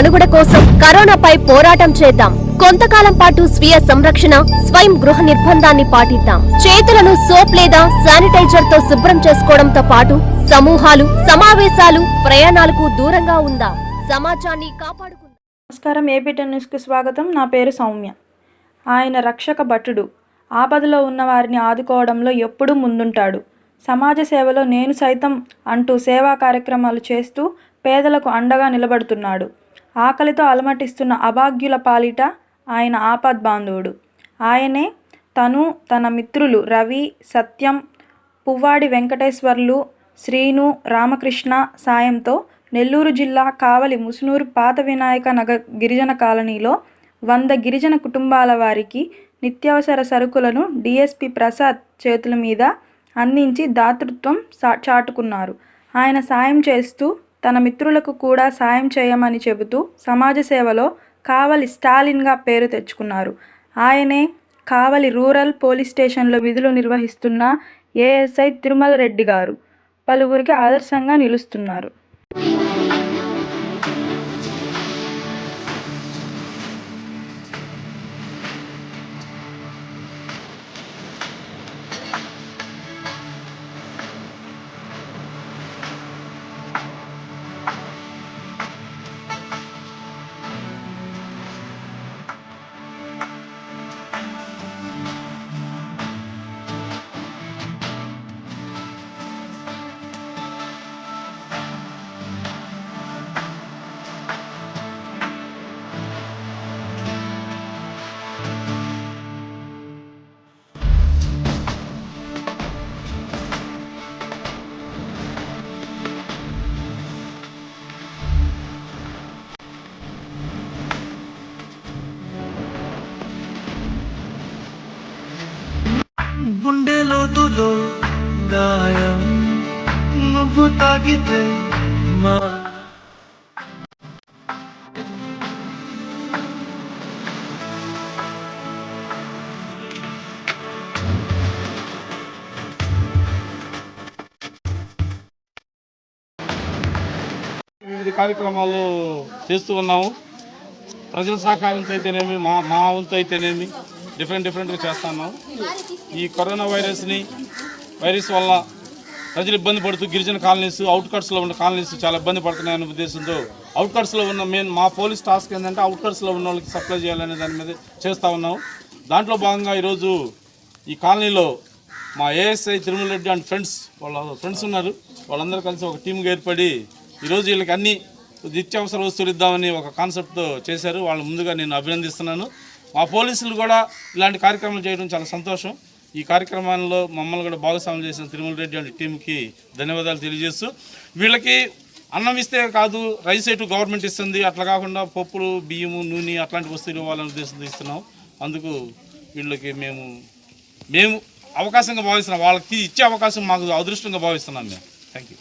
మనుగడ కోసం కరోనాపై పోరాటం చేద్దాం. కొంతకాలం పాటు స్వీయ సంరక్షణ స్వయం గృహ నిర్బంధాన్ని పాటిద్దాం. చేతులను సోప్ లేదా శానిటైజర్తో శుభ్రం చేసుకోవడంతో పాటు సమూహాలు సమావేశాలు ప్రయాణాలకు దూరంగా ఉందా. సమాజాన్ని కాపాడుకుందాం. నమస్కారం ఏబిటి న్యూస్కు స్వాగతం. నా పేరు సౌమ్య. ఆయన రక్షక భటుడు. ఆపదలో ఉన్న వారిని ఆదుకోవడంలో ఎప్పుడూ ముందుంటాడు. సమాజ సేవలో నేను సైతం అంటూ సేవా కార్యక్రమాలు చేస్తూ పేదలకు అండగా నిలబడుతున్నాడు. ఆకలితో అలమటిస్తున్న అభాగ్యుల పాలిట ఆయన ఆపద్ బాంధవుడు ఆయనే తను తన మిత్రులు రవి సత్యం పువ్వాడి వెంకటేశ్వర్లు శ్రీను రామకృష్ణ సాయంతో నెల్లూరు జిల్లా కావలి ముసునూరు పాత వినాయక నగర్ గిరిజన కాలనీలో వంద గిరిజన కుటుంబాల వారికి నిత్యావసర సరుకులను డిఎస్పి ప్రసాద్ చేతుల మీద అందించి దాతృత్వం సా చాటుకున్నారు. ఆయన సాయం చేస్తూ తన మిత్రులకు కూడా సాయం చేయమని చెబుతూ సమాజ సేవలో కావలి స్టాలిన్గా పేరు తెచ్చుకున్నారు. ఆయనే కావలి రూరల్ పోలీస్ స్టేషన్లో విధులు నిర్వహిస్తున్న ఏఎస్ఐ తిరుమల రెడ్డి గారు. పలువురికి ఆదర్శంగా నిలుస్తున్నారు. గుండె లోతులో గాయం నువ్వు తాగితే మా వివిధ కార్యక్రమాలు చేస్తూ ఉన్నాము ప్రజల సహకారంతో అయితేనేమి మా మా వంతు అయితేనేమి డిఫరెంట్ డిఫరెంట్గా చేస్తున్నాం ఈ కరోనా వైరస్ని వైరస్ వల్ల ప్రజలు ఇబ్బంది పడుతూ గిరిజన కాలనీస్ అవుట్కట్స్లో ఉన్న కాలనీస్ చాలా ఇబ్బంది పడుతున్నాయనే ఉద్దేశంతో అవుట్కట్స్లో ఉన్న మెయిన్ మా పోలీస్ టాస్క్ ఏంటంటే అవుట్కట్స్లో ఉన్న వాళ్ళకి సప్లై చేయాలనే దాని మీద చేస్తూ ఉన్నాము దాంట్లో భాగంగా ఈరోజు ఈ కాలనీలో మా ASI Tirumala Reddy and friends వాళ్ళ ఫ్రెండ్స్ ఉన్నారు. వాళ్ళందరూ కలిసి ఒక టీంగా ఏర్పడి ఈరోజు వీళ్ళకి అన్ని నిత్యావసర వస్తువులు ఇద్దామని ఒక కాన్సెప్ట్తో చేశారు. వాళ్ళు ముందుగా నేను అభినందిస్తున్నాను. మా పోలీసులు కూడా ఇలాంటి కార్యక్రమాలు చేయడం చాలా సంతోషం. ఈ కార్యక్రమాల్లో మమ్మల్ని కూడా భాగస్వామ్యం చేసిన తిరుమల రెడ్డి అండ్ టీంకి ధన్యవాదాలు తెలియజేస్తూ వీళ్ళకి అన్నం ఇస్తే కాదు రైస్ ఎటు గవర్నమెంట్ ఇస్తుంది అట్లా కాకుండా పప్పులు బియ్యము నూనె అట్లాంటి వస్తువులు ఇవ్వాలనే ఉద్దేశంతో ఇస్తున్నాం. అందుకు వీళ్ళకి మేము మేము అవకాశంగా భావిస్తున్నాం వాళ్ళకి ఇచ్చే అవకాశం మాకు అదృష్టంగా భావిస్తున్నాం మేము. Thank you